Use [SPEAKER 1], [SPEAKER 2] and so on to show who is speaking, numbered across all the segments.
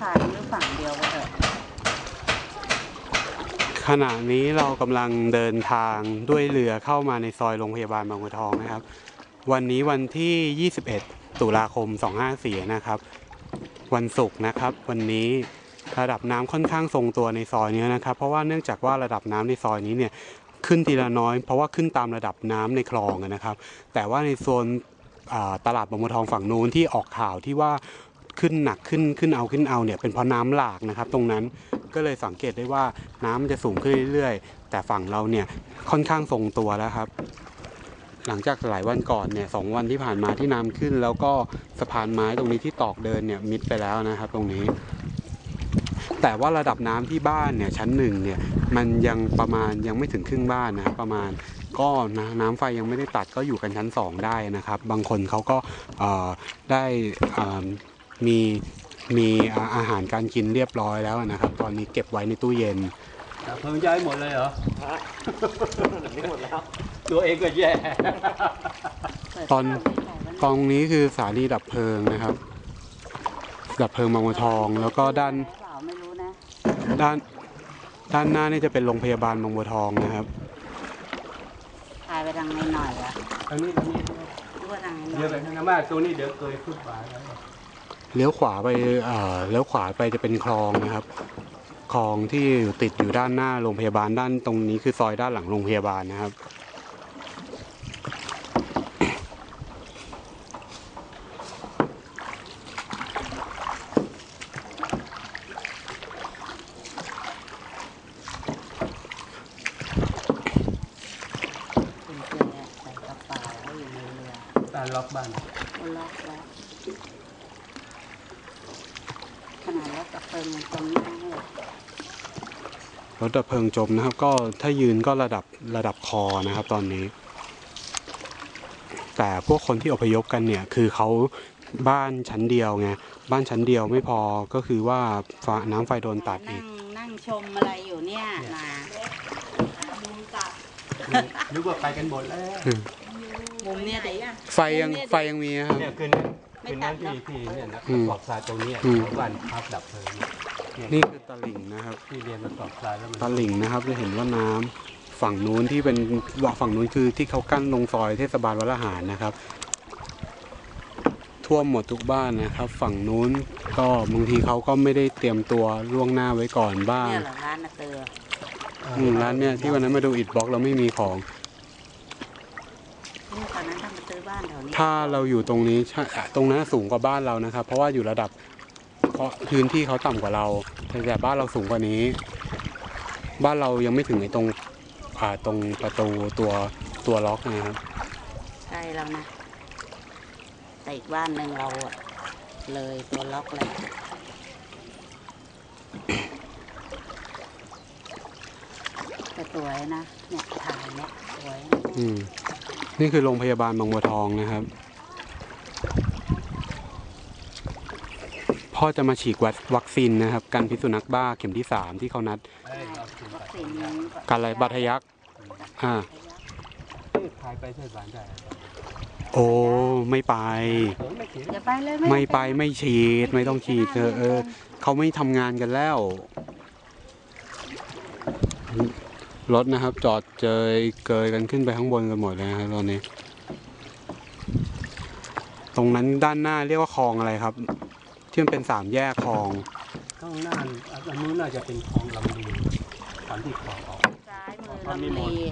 [SPEAKER 1] ผ่านหรือฝั่งเดียวก็เถอะ
[SPEAKER 2] ขณะนี้เรากำลังเดินทางด้วยเรือเข้ามาในซอยโรงพยาบาลบางบัวทองนะครับ วันนี้วันที่ 21 ตุลาคม 254 นะครับ วันศุกร์นะครับ วันนี้ระดับน้ำค่อนข้างทรงตัวในซอยนี้นะครับ เพราะว่าเนื่องจากว่าระดับน้ำในซอยนี้เนี่ยขึ้นทีละน้อย เพราะว่าขึ้นตามระดับน้ำในคลองนะครับ แต่ว่าในโซนตลาดบางบัวทองฝั่งนู้นที่ออกข่าวที่ว่า ขึ้นหนักขึ้นขึ้นเอาขึ้นเอาเนี่ยเป็นเพราะน้ำหลากนะครับ ตรงนั้นก็เลยสังเกตได้ว่าน้ำมันจะสูงขึ้นเรื่อยๆ แต่ฝั่งเราเนี่ยค่อนข้างทรงตัวแล้วครับ หลังจากหลายวันก่อนเนี่ยสองวันที่ผ่านมาที่น้ำขึ้น แล้วก็สะพานไม้ตรงนี้ที่ตอกเดินเนี่ยมิดไปแล้วนะครับ ตรงนี้ แต่ว่าระดับน้ำที่บ้านเนี่ยชั้นหนึ่งเนี่ยมันยังประมาณยังไม่ถึงครึ่งบ้านนะประมาณก็นะน้ำไฟยังไม่ได้ตัดก็อยู่กันชั้นสองได้นะครับ บางคนเขาก็ได้ มีมีอาอาหารการกินเรียบร้อยแล้วนะครับ ตอนนี้เก็บไว้ในตู้เย็น
[SPEAKER 3] ดับเพลิงย้ายหมดเลยเหรอไม่หมดแล้ว ตัวเองก็แย่
[SPEAKER 1] เปิด
[SPEAKER 2] ตอน
[SPEAKER 1] เข้าไปถ่ายวัน
[SPEAKER 2] กองนี้คือสาลีดับเพลิงนะครับ ดับเพลิงบางบัวทอง แล้วก็ด้าน
[SPEAKER 1] เปล่าไม่รู้นะ
[SPEAKER 2] ด้านด้านหน้านี่จะเป็นโรงพยาบาลบางบัวทองนะครับ
[SPEAKER 1] ถ่ายไปทางในหน่อยอะ
[SPEAKER 3] อันนี้อันนี้
[SPEAKER 1] หรือว่าทางในหน่
[SPEAKER 3] เดี๋ยว
[SPEAKER 1] อ
[SPEAKER 3] ไป
[SPEAKER 1] ย
[SPEAKER 3] ทางน้ำมากตรงนี้เดี๋ยวเคยขึ้นบาแล้ว
[SPEAKER 2] เลี้ยวขวาไปเอ่อเลี้ยวขวาไปจะเป็นคลองนะครับ คลองที่อยู่ติดอยู่ด้านหน้าโรงพยาบาลด้านตรงนี้คือซอยด้านหลังโรงพยาบาลนะครับ
[SPEAKER 1] คุณเจใส่กระเป๋าไว้อยู่ในเรือ
[SPEAKER 3] การล็อกบ้าน
[SPEAKER 1] ก็ล็อกแล้วขนาด รถกระเพลิงมันจมน้ำเลย
[SPEAKER 2] รถดับเพลิงจมนะครับ ก็ถ้ายืนก็ระดับระดับคอนะครับ ตอนนี้ แต่พวกคนที่อพยพกันเนี่ยคือเขาบ้านชั้นเดียวไงบ้านชั้นเดียวไม่พอก็คือว่าฟ้าน้ำไฟโดนตัดอี
[SPEAKER 1] นั่
[SPEAKER 2] ก
[SPEAKER 1] งนั่งชมอะไรอยู่เนี่ยนะมุมตัด
[SPEAKER 3] นึกว่าไปกันหมดแล้ว
[SPEAKER 1] มุมเนี่ยดิ
[SPEAKER 2] ไฟยังไฟยังมีนะครับ
[SPEAKER 3] เนี่ยคืน นั้นคืนนั้นที่ที่เนี่ยนะ
[SPEAKER 2] อืม
[SPEAKER 3] กรอบทรายตรงเนี้ย
[SPEAKER 2] อืม
[SPEAKER 3] ชาวบ้านพักดับเพลิงเนี่ย
[SPEAKER 2] นี่คือตลิ่งนะครับ
[SPEAKER 3] ที่เรียนมากรอบทรายแล้วมัน
[SPEAKER 2] ตลิ่งนะครับจะเห็นว่าน้ำฝั่งนู้นที่เป็นฝั่งนู้นคือที่เขากั้นลงซอยเทศบาลวัดละหารนะครับ ท่วมหมดทุกบ้านนะครับ ฝั่งนู้นก็บางทีเขาก็ไม่ได้เตรียมตัวล่วงหน้าไว้ก่อนบ้าง
[SPEAKER 1] เนี่ยเหรอร้านนาเตอ
[SPEAKER 2] อืมร้านเนี่ยที่วันนั้นมาดูอิดบล็อกเราไม่มีของ
[SPEAKER 1] นี่ต อนนั้นทำมาซื้อบ้านแถวนี้
[SPEAKER 2] ถ้าเราอยู่ตรงนี้ใช่อะตรงนั้นสูงกว่าบ้านเรานะครับ เพราะว่าอยู่ระดับเพราะพื้นที่เขาต่ำกว่าเรา แต่แต่บ้านเราสูงกว่านี้ บ้านเรายังไม่ถึงไอ้ตรงอ่าตรงประตูตัวตัวล็อกนะครับ
[SPEAKER 1] ใช่แล้วนะแต่อีกบ้านหนึ่งเราอะเลยตัวล็อกเลยแต่สวยนะเนี่ยถ่ายเนี่ยสวยนะ
[SPEAKER 2] อืม นี่คือโรงพยาบาลบางบัวทองนะครับ พ่อจะมาฉีกวัควัคซีนนะครับ กันพิษสุนัขบ้าเข็มที่สามที่เขานัด
[SPEAKER 3] เอ้ยเอาคืน
[SPEAKER 1] วั
[SPEAKER 3] ไป
[SPEAKER 1] คซีน
[SPEAKER 2] กันอะไรบัตรทะยักอ่า
[SPEAKER 3] เอ้ยพายไปเทศบาลได้
[SPEAKER 2] โอ้ไม่ไป
[SPEAKER 3] ผมไม่คิด
[SPEAKER 1] อย่าไปเลย
[SPEAKER 2] ไม่ไปไม่ฉีดไม่ต้องฉีดเออเออเขาไม่ทำงานกันแล้ว รถนะครับ จอดเจยเกยกันขึ้นไปข้างบนกันหมดเลยนะครับตอนนี้ ตรงนั้นด้านหน้าเรียกว่าคลองอะไรครับ ที่มันเป็นสามแยกคลอง
[SPEAKER 3] ข้างหน้าอันนู้นน่าจะเป็นคลองลำดีตามที่คลองออก
[SPEAKER 1] ซ้ายมือลำลี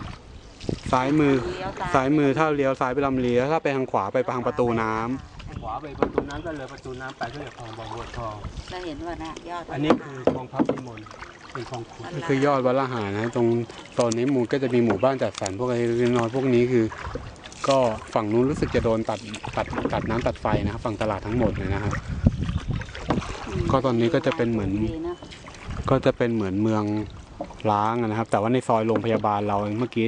[SPEAKER 2] ซ้ายมือ
[SPEAKER 1] เลี้ยว
[SPEAKER 2] ซ้ายมือถ้าเลี้ยวซ้ายไปลำเลียถ้าไปทางขวาไปทางประตูน้ำ
[SPEAKER 3] ขวาไปประตูน้ำก็เลยประตูน้ำไปก็เลยคลองบางบัวทอง
[SPEAKER 1] จะเห็นว่านะยอด
[SPEAKER 3] อันนี้คือคลองพระพิมล เป็นคลองขุด
[SPEAKER 2] นี่คือยอดวัดละหารนะตรงตอนนี้หมู่ก็จะมีหมู่บ้านจัดสรรพวกอะไรเล็กน้อยพวกนี้คือ ก็ฝั่งนู้นรู้สึกจะโดนตัดตัดตัดน้ำตัดไฟนะครับฝั่งตลาดทั้งหมดเลยนะครับ ก็ตอนนี้ก็จะเป็นเหมือน
[SPEAKER 1] ดีะ
[SPEAKER 2] ก็จะเป็นเหมือนเมืองล้างอะนะครับ แต่ว่าในซอยโรงพยาบาลเราเมื่อกี้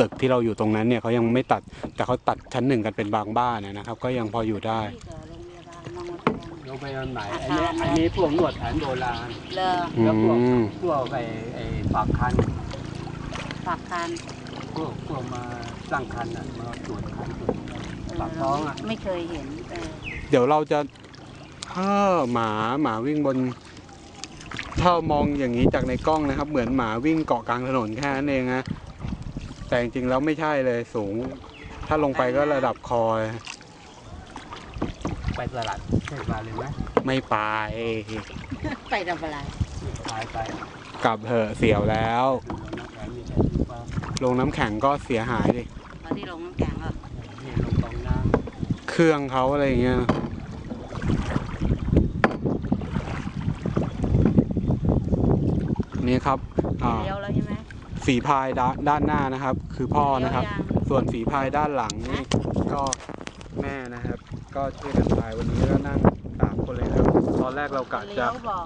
[SPEAKER 2] ตึกที่เราอยู่ตรงนั้นเนี่ยเขายังไม่ตัดแต่เขาตัดชั้นหนึ่งกันเป็นบางบ้านนะครับ ก็ยังพออยู่ได้
[SPEAKER 1] องมาทอง
[SPEAKER 3] ลงไปอันไหนอันนี้อันนี้พวกนวดแผนโบราณ
[SPEAKER 1] เลอ
[SPEAKER 2] อื
[SPEAKER 3] แล้วพวก
[SPEAKER 2] ม
[SPEAKER 3] พวกไอ้ไอ้ฝากคัน
[SPEAKER 1] ฝากคัน
[SPEAKER 3] พวกพวกมาสร้างคันอะมาตรวจคันตรวจฝากท้องอะ
[SPEAKER 1] ไม่เคยเห็นเออ
[SPEAKER 2] เดี๋ยวเราจะเออหมาหมาวิ่งบนถ้ามองอย่างนี้จากในกล้องนะครับ เหมือนหมาวิ่งเกาะกลางถนนแค่นั้นเองนะแต่จริงๆแล้วไม่ใช่เลยสูง ถ้าลงไปก็ระดับคอเลย
[SPEAKER 3] ไปตลาดเทศบาลเลยไหม
[SPEAKER 2] ไม่ไป
[SPEAKER 1] ไปทำอะไร
[SPEAKER 3] ไปไป
[SPEAKER 2] กลับเหอะเสียวแล้ว
[SPEAKER 3] ดูน้ำแข็งมีแต่ที่ฟ้า
[SPEAKER 2] ลงน้ำแข็งก็เสียหายดิ
[SPEAKER 1] มาที่ลงน้ำแข็งก็
[SPEAKER 3] นี่ลงตรงน้
[SPEAKER 2] เครื่องเขาอะไรอย่างเงี้ย นี่ครับอ่า
[SPEAKER 1] เลี้ยวแล้วใช่ไหม
[SPEAKER 2] ฝีพายด้านด้านหน้านะครับ คือพ่อนะครับ
[SPEAKER 1] เลี้ยวยัง
[SPEAKER 2] ส่วนฝีพายด้านหลังนี่ก็แม่นะครับ ก็ช่วยกันพายวันนี้ก็นั่งสามคนเลยครับตอนแรกเรากะ
[SPEAKER 1] เลี้
[SPEAKER 2] จะ
[SPEAKER 1] ยวบอก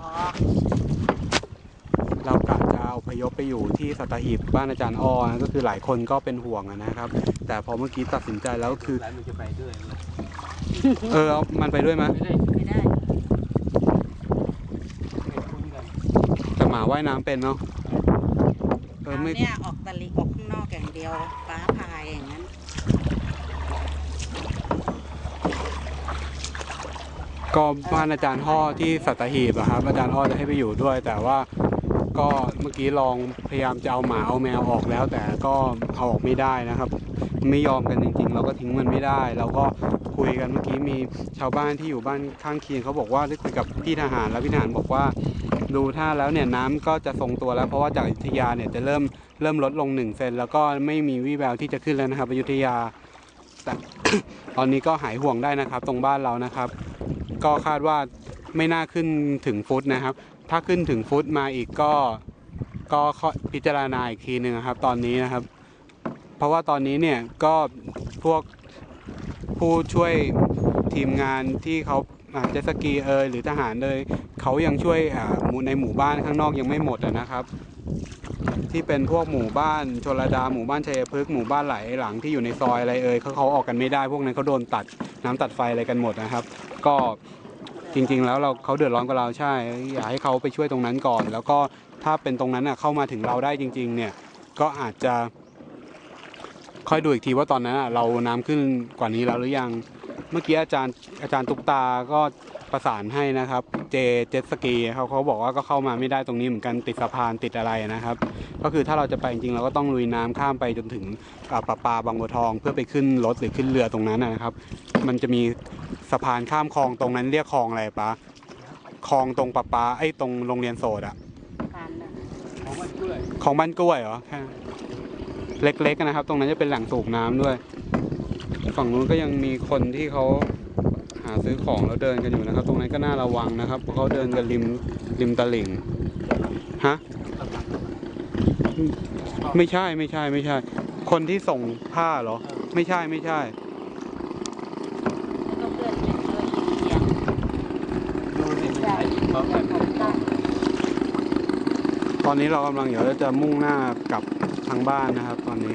[SPEAKER 2] เรากะจะเอาพยพไปอยู่ที่สัตหีบบ้านอาจารย์อ้อนะก็คือหลายคนก็เป็นห่วงอะนะครับ แต่พอเมื่อกี้ตัดสินใจแล้วำคือ
[SPEAKER 3] หลานมันจะไปด้วยเลย
[SPEAKER 2] เออเอามันไปด้วยมั้ย
[SPEAKER 3] ไม่ได้
[SPEAKER 1] ไม่ได้
[SPEAKER 3] ไม่คุ้นกัน
[SPEAKER 2] แต่หมาว่ายน้ำเป็นเนาะเออ
[SPEAKER 1] เอา
[SPEAKER 2] ไม่
[SPEAKER 1] เนี่ยออกตะลิออกข้างนอกอย่างเดียวฟ้าพายอย่างนั้น
[SPEAKER 2] ก็บ้านอาจารย์อ้อที่สัตหีบอะครับอาจารย์อ้อจะให้ไปอยู่ด้วย แต่ว่าก็เมื่อกี้ลองพยายามจะเอาหมาเอาแมวออกแล้ว แต่ก็เอาออกไม่ได้นะครับ ไม่ยอมกันจริงๆ เราก็ทิ้งมันไม่ได้ เราก็คุยกันเมื่อกี้มีชาวบ้านที่อยู่บ้านข้างเคียงเขาบอกว่าได้คุยกับพี่ทหารแล้วพี่ทหารบอกว่า ดูท่าแล้วเนี่ยน้ำก็จะทรงตัวแล้ว เพราะว่าจากอยุธยาเนี่ยจะเริ่มเริ่มลดลงหนึ่งเซนแล้วก็ไม่มีวี่แววที่จะขึ้นแล้วนะครับอยุธยาแต่ตอนนี้ก็หายห่วงได้นะครับ ตรงบ้านเรานะครับ ก็คาดว่าไม่น่าขึ้นถึงฟุตนะครับ ถ้าขึ้นถึงฟุตมาอีกก็ก็พิจารณาอีกทีหนึ่งครับ ตอนนี้นะครับ เพราะว่าตอนนี้เนี่ยก็พวกผู้ช่วยทีมงานที่เขาอาเจสกีเอยหรือทหารเลยเขายังช่วยมูในหมู่บ้านข้างนอกยังไม่หมดนะครับ ที่เป็นพวกหมู่บ้านชลดาหมู่บ้านชัยพฤกษ์หมู่บ้านไหลหลังที่อยู่ในซอยอะไรเอ่ยเขาเขาออกกันไม่ได้ พวกนั้นเขาโดนตัดน้ำตัดไฟอะไรกันหมดนะครับ ก็จริง ๆ แล้วเราเขาเดือดร้อนกับเราใช่ อยากให้เขาไปช่วยตรงนั้นก่อน แล้วก็ถ้าเป็นตรงนั้นน่ะเข้ามาถึงเราได้จริง ๆ เนี่ยก็อาจจะ ค่อยดูอีกทีว่าตอนนั้นน่ะเราน้ำขึ้นกว่านี้แล้วหรือยัง เมื่อกี้อาจารย์อาจารย์ตุกตาก็ประสานให้นะครับ เจเจ็ตสกีเขาเขาบอกว่าก็เข้ามาไม่ได้ตรงนี้เหมือนกันติดสะพานติดอะไรนะครับ ก็คือถ้าเราจะไปจริงๆเราก็ต้องลุยน้ำข้ามไปจนถึงอ่าประปาบางบัวทอง เพื่อไปขึ้นรถหรือขึ้นเรือตรงนั้นนะนะครับ มันจะมี สะพานข้ามคลองตรงนั้นเรียกคลองอะไรปะคลองตรงประปาไอ้ตรงโรงเรียนโสดอะ
[SPEAKER 1] ผ่านนะ
[SPEAKER 3] ของมันกล้วย
[SPEAKER 2] ของบ้านกล้วยเหรอแค่เล็กๆนะครับ ตรงนั้นจะเป็นแหล่งสูบน้ำด้วย ฝั่งนู้นก็ยังมีคนที่เขาหาซื้อของแล้วเดินกันอยู่นะครับ ตรงนั้นก็น่าระวังนะครับเพราะเขาเดินกันริมริมตลิ่งฮะไม่ใช่ไม่ใช่ไม่ใช่ คนที่ส่งผ้าเหรอ ไม่ใช่ไม่ใช่
[SPEAKER 1] แล้วก็เพื่อนเป็นด้วยเสียง
[SPEAKER 3] ดูสิมันไหลเขาแบบ
[SPEAKER 2] ตอนนี้เรากำลังเดี๋ยวจะมุ่งหน้ากลับทางบ้านนะครับ ตอนนี้